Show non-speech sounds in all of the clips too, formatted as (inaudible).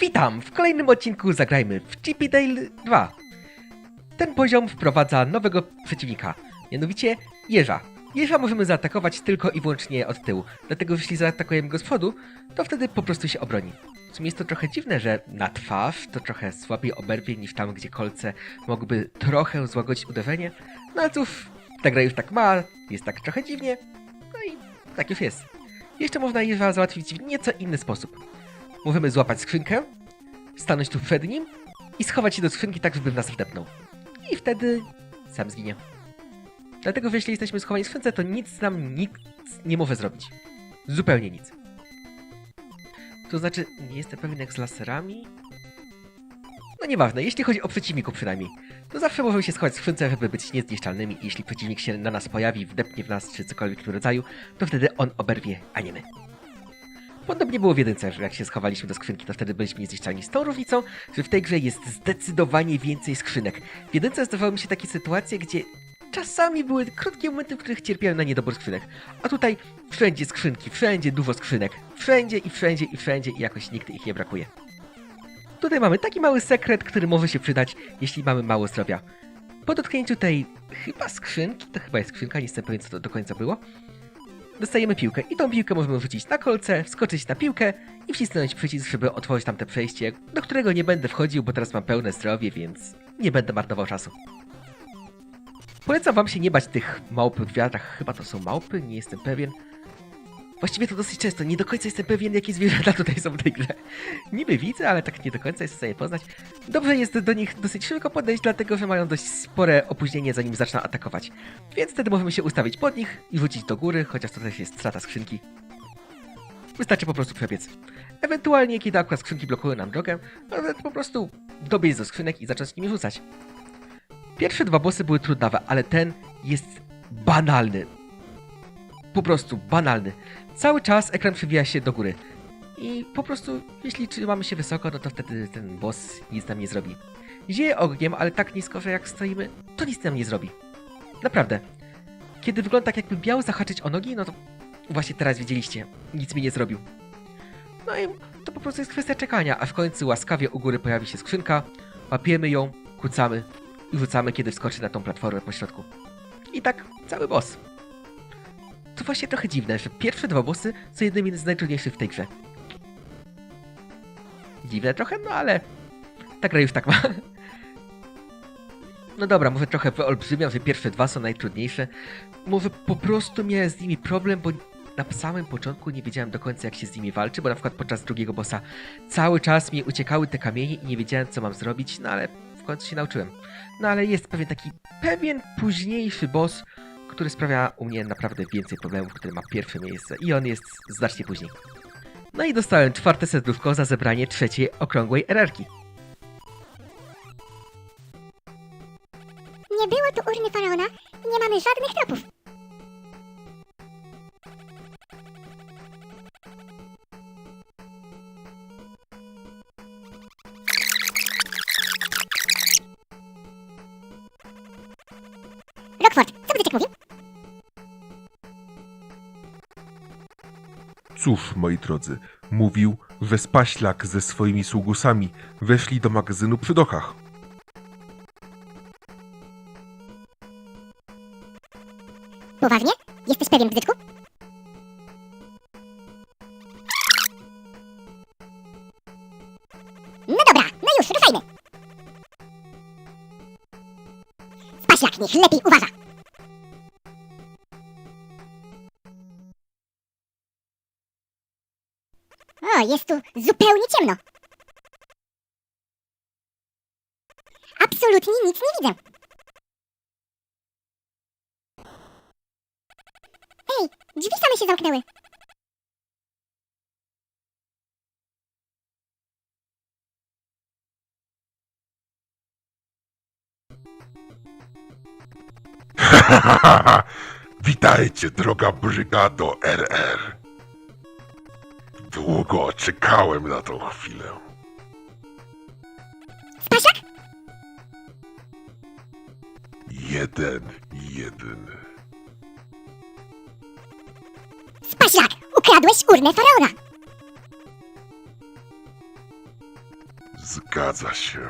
Witam! W kolejnym odcinku zagrajmy w Chippy Dale 2. Ten poziom wprowadza nowego przeciwnika, mianowicie jeża. Jeża możemy zaatakować tylko i wyłącznie od tyłu, dlatego jeśli zaatakujemy go z przodu, to wtedy po prostu się obroni. W sumie jest to trochę dziwne, że na twarz to trochę słabiej oberwie niż tam, gdzie kolce mogłyby trochę złagodzić uderzenie, no ale cóż, ta gra już tak ma, jest tak trochę dziwnie, no i tak już jest. Jeszcze można jeża załatwić w nieco inny sposób. Możemy złapać skrzynkę, stanąć tu przed nim i schować się do skrzynki tak, żeby w nas wdepnął. I wtedy sam zginie. Dlatego, że jeśli jesteśmy schowani w skrzynce, to nic nam nikt nie może zrobić. Zupełnie nic. To znaczy, nie jestem pewien jak z laserami. No nieważne, jeśli chodzi o przeciwników przynajmniej, to zawsze możemy się schować w skrzynce, żeby być niezniszczalnymi i jeśli przeciwnik się na nas pojawi, wdepnie w nas czy cokolwiek w rodzaju, to wtedy on oberwie, a nie my. Podobnie było w jedynce, że jak się schowaliśmy do skrzynki, to wtedy byliśmy niezniszczalni. Z tą różnicą, że w tej grze jest zdecydowanie więcej skrzynek. W jedynce zdarzały mi się takie sytuacje, gdzie czasami były krótkie momenty, w których cierpiałem na niedobór skrzynek. A tutaj wszędzie skrzynki, wszędzie dużo skrzynek. Wszędzie i wszędzie i wszędzie i jakoś nigdy ich nie brakuje. Tutaj mamy taki mały sekret, który może się przydać, jeśli mamy mało zdrowia. Po dotknięciu tej chyba skrzynki, to chyba jest skrzynka, nie jestem pewien co to do końca było, dostajemy piłkę i tą piłkę możemy wrzucić na kolce, wskoczyć na piłkę i wcisnąć przycisk, żeby otworzyć tamte przejście, do którego nie będę wchodził, bo teraz mam pełne zdrowie, więc nie będę marnował czasu. Polecam wam się nie bać tych małp w wiatrach, chyba to są małpy, nie jestem pewien. Właściwie to dosyć często, nie do końca jestem pewien, jakie zwierzęta tutaj są w tej grze. Niby widzę, ale tak nie do końca jestem w stanie poznać. Dobrze jest do nich dosyć szybko podejść, dlatego że mają dość spore opóźnienie, zanim zaczną atakować. Więc wtedy możemy się ustawić pod nich i rzucić do góry, chociaż to też jest strata skrzynki. Wystarczy po prostu przebiec. Ewentualnie, kiedy akurat skrzynki blokują nam drogę, to po prostu dobiec do skrzynek i zacząć nimi rzucać. Pierwsze dwa bossy były trudnawe, ale ten jest banalny. Po prostu banalny. Cały czas ekran przewija się do góry. I po prostu, jeśli trzymamy się wysoko, no to wtedy ten boss nic nam nie zrobi. Zieje ogniem, ale tak nisko, że jak stoimy, to nic nam nie zrobi. Naprawdę. Kiedy wygląda tak, jakby miał zahaczyć o nogi, no to właśnie teraz widzieliście, nic mi nie zrobił. No i to po prostu jest kwestia czekania, a w końcu łaskawie u góry pojawi się skrzynka, łapiemy ją, kucamy i rzucamy, kiedy wskoczy na tą platformę po środku. I tak cały boss. To właśnie trochę dziwne, że pierwsze dwa bossy są jednymi z najtrudniejszych w tej grze. Dziwne trochę, no ale ta gra już tak ma. No dobra, może trochę wyolbrzymiam, że pierwsze dwa są najtrudniejsze. Może po prostu miałem z nimi problem, bo na samym początku nie wiedziałem do końca jak się z nimi walczy, bo na przykład podczas drugiego bossa cały czas mi uciekały te kamienie i nie wiedziałem co mam zrobić, no ale w końcu się nauczyłem. No ale jest pewien taki, pewien późniejszy boss, który sprawia u mnie naprawdę więcej problemów, który ma pierwsze miejsce i on jest znacznie później. No i dostałem czwarte serduszko za zebranie trzeciej okrągłej erarki. Nie było tu urny faraona nie mamy żadnych tropów. Cóż, moi drodzy, mówił, że Spaślak ze swoimi sługusami weszli do magazynu przy dochach. Poważnie? Jesteś pewien, Bydyczku? No dobra, no już, ruszajmy! Spaślak niech lepiej uważa! Absolutnie nic nie widzę! Ej, drzwi same się zamknęły. (laughs) Witajcie, droga brygado RR. Długo czekałem na tą chwilę. Jeden, jeden. Spasiak! Ukradłeś urnę faraona! Zgadza się.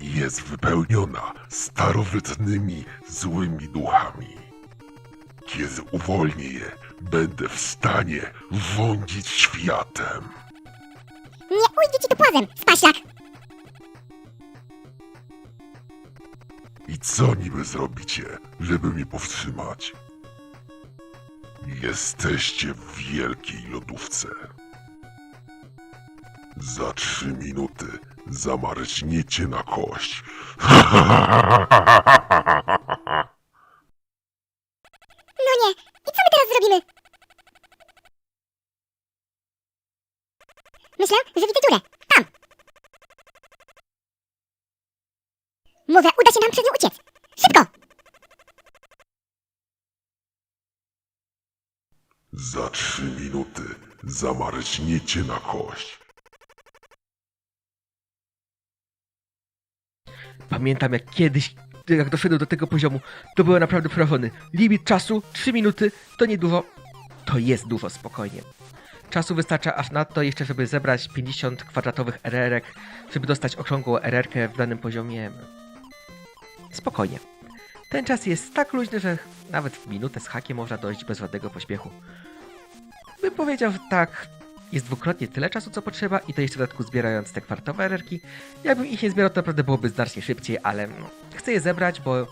Jest wypełniona starożytnymi złymi duchami. Kiedy uwolnię je, będę w stanie rządzić światem. Nie ujdzie ci tu płazem, spaślak! I co niby zrobicie, żeby mnie powstrzymać? Jesteście w wielkiej lodówce. Za trzy minuty zamarzniecie na kość. No nie, i co my teraz zrobimy? Myślę, że widzę dziurę. Może uda się nam przez nią uciec. Szybko! Za trzy minuty zamarzniecie na kość. Pamiętam jak kiedyś, jak doszedłem do tego poziomu, to było naprawdę przerażony. Limit czasu 3 minuty to nie dużo, to jest dużo, spokojnie. Czasu wystarcza aż na to jeszcze, żeby zebrać 50 kwadratowych RR-ek, żeby dostać okrągłą RR-kę w danym poziomie. Spokojnie. Ten czas jest tak luźny, że nawet w minutę z hakiem można dojść bez żadnego pośpiechu. Bym powiedział, tak, jest dwukrotnie tyle czasu, co potrzeba i to jeszcze w dodatku zbierając te kwartowe RR-ki. Jakbym ich nie zbierał, to naprawdę byłoby znacznie szybciej, ale no, chcę je zebrać, bo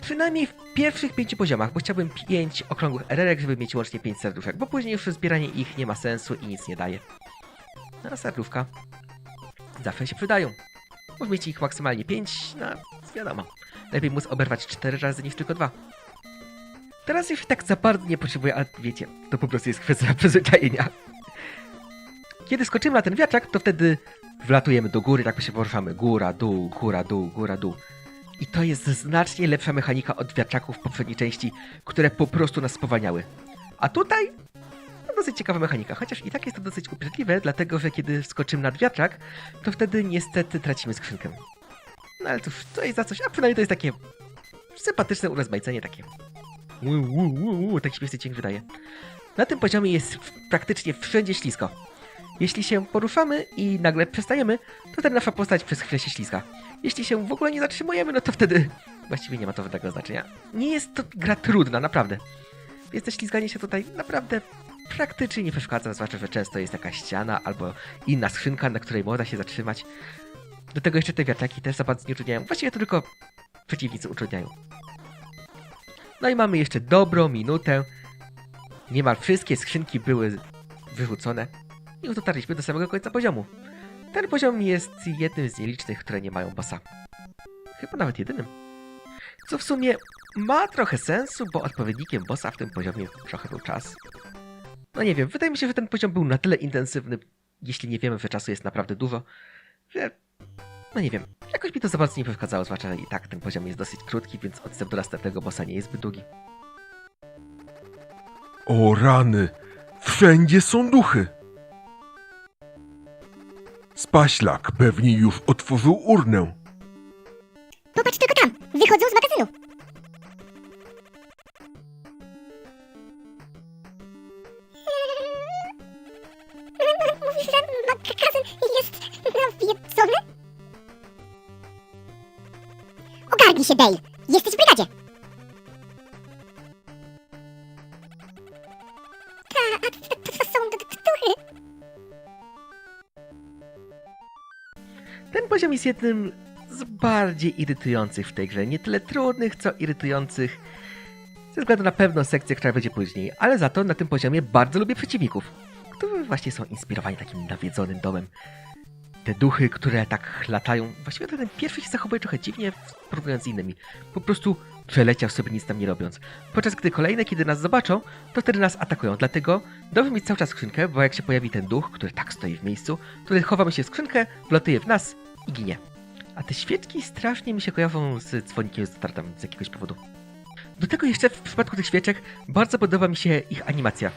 przynajmniej w pierwszych pięciu poziomach, bo chciałbym pięć okrągłych RR-ek, żeby mieć łącznie pięć serduszek, bo później już zbieranie ich nie ma sensu i nic nie daje. No, a serduszka zawsze się przydają. Może mieć ich maksymalnie pięć, no wiadomo. Lepiej móc oberwać cztery razy niż tylko dwa. Teraz już tak za bardzo nie potrzebuję, ale wiecie, to po prostu jest kwestia (laughs) przyzwyczajenia. Kiedy skoczymy na ten wiatrak, to wtedy wlatujemy do góry, tak się poruszamy. Góra, dół, góra, dół, góra, dół. I to jest znacznie lepsza mechanika od wiatraków w poprzedniej części, które po prostu nas spowalniały. A tutaj no, dosyć ciekawa mechanika, chociaż i tak jest to dosyć upierdliwe, dlatego że kiedy skoczymy nad wiatrak, to wtedy niestety tracimy skrzynkę. No ale cóż, to jest za coś, a przynajmniej to jest takie sympatyczne urozmaicenie takie. Uu, uu, uu, taki śmieszny dźwięk wydaje. Na tym poziomie jest praktycznie wszędzie ślisko. Jeśli się poruszamy i nagle przestajemy, to wtedy nasza postać przez chwilę się ślizga. Jeśli się w ogóle nie zatrzymujemy, no to wtedy (laughs) właściwie nie ma to żadnego znaczenia. Nie jest to gra trudna, naprawdę. Więc to ślizganie się tutaj naprawdę praktycznie nie przeszkadza, zwłaszcza, że często jest jakaś ściana albo inna skrzynka, na której można się zatrzymać. Do tego jeszcze te wiatraki też za bardzo nie utrudniają. Właściwie to tylko przeciwnicy utrudniają. No i mamy jeszcze dobrą minutę. Niemal wszystkie skrzynki były wyrzucone i już dotarliśmy do samego końca poziomu. Ten poziom jest jednym z nielicznych, które nie mają bossa. Chyba nawet jedynym. Co w sumie ma trochę sensu, bo odpowiednikiem bossa w tym poziomie trochę był czas. No nie wiem, wydaje mi się, że ten poziom był na tyle intensywny, jeśli nie wiemy, że czasu jest naprawdę dużo, że... No nie wiem, jakoś mi to za bardzo nie przeszkadzało, zwłaszcza że i tak ten poziom jest dosyć krótki, więc odstęp do następnego bossa nie jest zbyt długi. O rany! Wszędzie są duchy! Spaślak pewnie już otworzył urnę. Popatrz tylko tam! Się, Dale! Jesteś w brygadzie! Ta, a to, są duchy! Ten poziom jest jednym z bardziej irytujących w tej grze. Nie tyle trudnych, co irytujących. Ze względu na pewną sekcję, która będzie później. Ale za to na tym poziomie bardzo lubię przeciwników, którzy właśnie są inspirowani takim nawiedzonym domem. Te duchy, które tak latają. Właściwie ten pierwszy się zachowuje trochę dziwnie, porównując z innymi. Po prostu przeleciał sobie nic tam nie robiąc. Podczas gdy kolejne, kiedy nas zobaczą, to wtedy nas atakują. Dlatego dobrze mieć cały czas skrzynkę, bo jak się pojawi ten duch, który tak stoi w miejscu, to wtedy chowamy się w skrzynkę, wlatuje w nas i ginie. A te świeczki strasznie mi się kojarzą z dzwonikiem z tartem z jakiegoś powodu. Do tego jeszcze w przypadku tych świeczek bardzo podoba mi się ich animacja.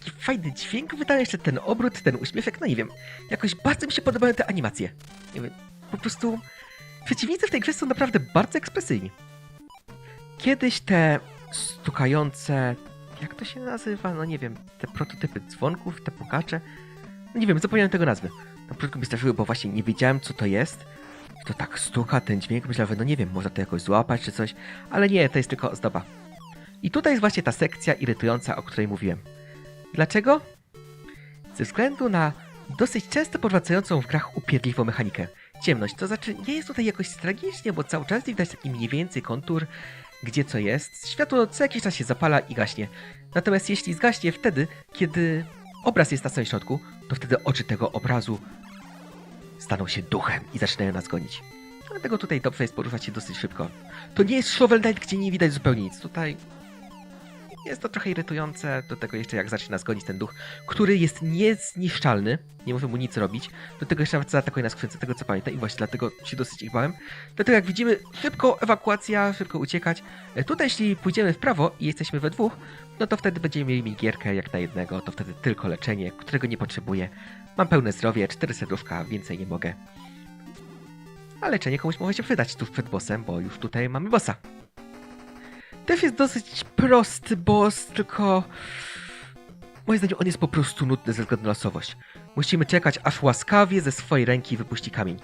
Taki fajny dźwięk wydaje jeszcze ten obrót, ten uśmieszek, no nie wiem. Jakoś bardzo mi się podobają te animacje. Nie wiem, po prostu przeciwnicy w tej grze są naprawdę bardzo ekspresyjni. Kiedyś te stukające, jak to się nazywa, no nie wiem, te prototypy dzwonków, te pukacze, Nie wiem, zapomniałem tego nazwy. Na początku mnie straszyły, bo właśnie nie wiedziałem, co to jest. To tak stuka ten dźwięk, myślałem, no nie wiem, można to jakoś złapać czy coś, ale nie, to jest tylko ozdoba. I tutaj jest właśnie ta sekcja irytująca, o której mówiłem. Dlaczego? Ze względu na dosyć często powracającą w grach upierdliwą mechanikę. Ciemność, to znaczy nie jest tutaj jakoś tragicznie, bo cały czas widać taki mniej więcej kontur, gdzie co jest. Światło co jakiś czas się zapala i gaśnie. Natomiast jeśli zgaśnie wtedy, kiedy obraz jest na samym środku, to wtedy oczy tego obrazu staną się duchem i zaczynają nas gonić. Dlatego tutaj dobrze jest poruszać się dosyć szybko. To nie jest Shovel Knight, gdzie nie widać zupełnie nic. Tutaj jest to trochę irytujące, do tego jeszcze jak zacznie nas gonić ten duch, który jest niezniszczalny, nie może mu nic robić, do tego jeszcze nawet zaatakuje na skrzynce, tego co pamiętam i właśnie dlatego się dosyć ich bałem. Dlatego jak widzimy, szybko ewakuacja, szybko uciekać. E, Tutaj jeśli pójdziemy w prawo i jesteśmy we dwóch, no to wtedy będziemy mieli minigierkę jak na jednego, to wtedy tylko leczenie, którego nie potrzebuję. Mam pełne zdrowie, cztery serduszka, więcej nie mogę. A leczenie komuś może się przydać tuż przed bossem, bo już tutaj mamy bossa. Też jest dosyć prosty boss, tylko... Moim zdaniem on jest po prostu nudny ze względu na losowość. Musimy czekać, aż łaskawie ze swojej ręki wypuści kamień.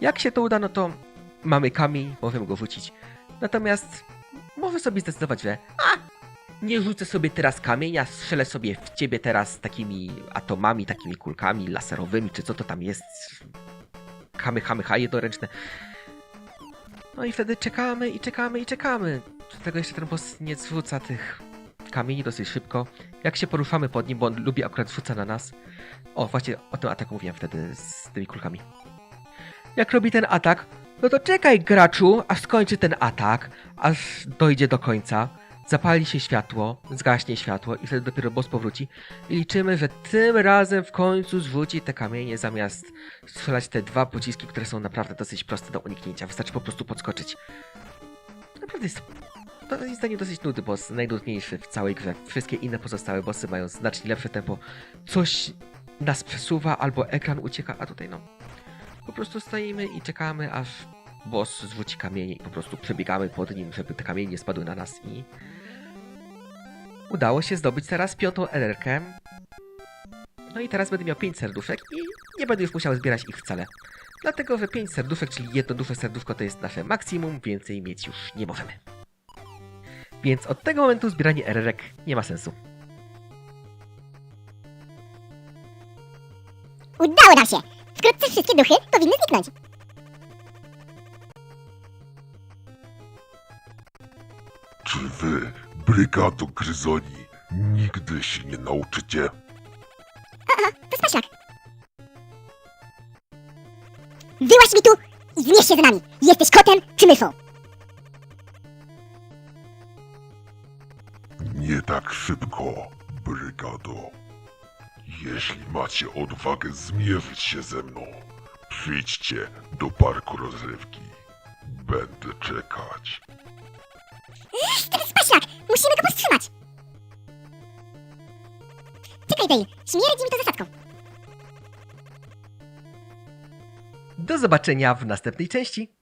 Jak się to uda, no to mamy kamień, możemy go rzucić. Natomiast może sobie zdecydować, że a, nie rzucę sobie teraz kamienia, strzelę sobie w ciebie teraz takimi atomami, takimi kulkami laserowymi, czy co to tam jest. Kamy, chamy, ha, jednoręczne. No i wtedy czekamy i czekamy i czekamy. Do tego jeszcze ten boss nie zrzuca tych kamieni dosyć szybko. Jak się poruszamy pod nim, bo on lubi akurat rzuca na nas. O, właśnie o tym ataku mówiłem wtedy z tymi kulkami. Jak robi ten atak, no to czekaj graczu, aż skończy ten atak, aż dojdzie do końca. Zapali się światło, zgaśnie światło i wtedy dopiero boss powróci. I liczymy, że tym razem w końcu zrzuci te kamienie zamiast strzelać te dwa pociski, które są naprawdę dosyć proste do uniknięcia. Wystarczy po prostu podskoczyć. Naprawdę jest to moim zdaniem dosyć nudny boss, najnudniejszy w całej grze. Wszystkie inne pozostałe bossy mają znacznie lepsze tempo. Coś nas przesuwa albo ekran ucieka, a tutaj no. Po prostu stoimy i czekamy, aż boss zrzuci kamienie i po prostu przebiegamy pod nim, żeby te kamienie nie spadły na nas i... Udało się zdobyć teraz piątą LR-kę. No i teraz będę miał 5 serduszek i nie będę już musiał zbierać ich wcale. Dlatego, że 5 serduszek, czyli jedno duże serduszko to jest nasze maksimum, więcej mieć już nie możemy. Więc od tego momentu zbieranie RR-ek nie ma sensu. Udało nam się! Wkrótce wszystkie duchy powinny zniknąć. Czy wy, brygado Gryzoni, nigdy się nie nauczycie? To Spaślak. Wyłaź mi tu i zmierz się z nami. Jesteś kotem czy myszą? Nie tak szybko, brygado. Jeśli macie odwagę zmierzyć się ze mną, przyjdźcie do parku rozrywki. Będę czekać. Spaślak! Musimy go powstrzymać! Czekaj, Dale. Śmierdzi mi to zasadzką. Do zobaczenia w następnej części.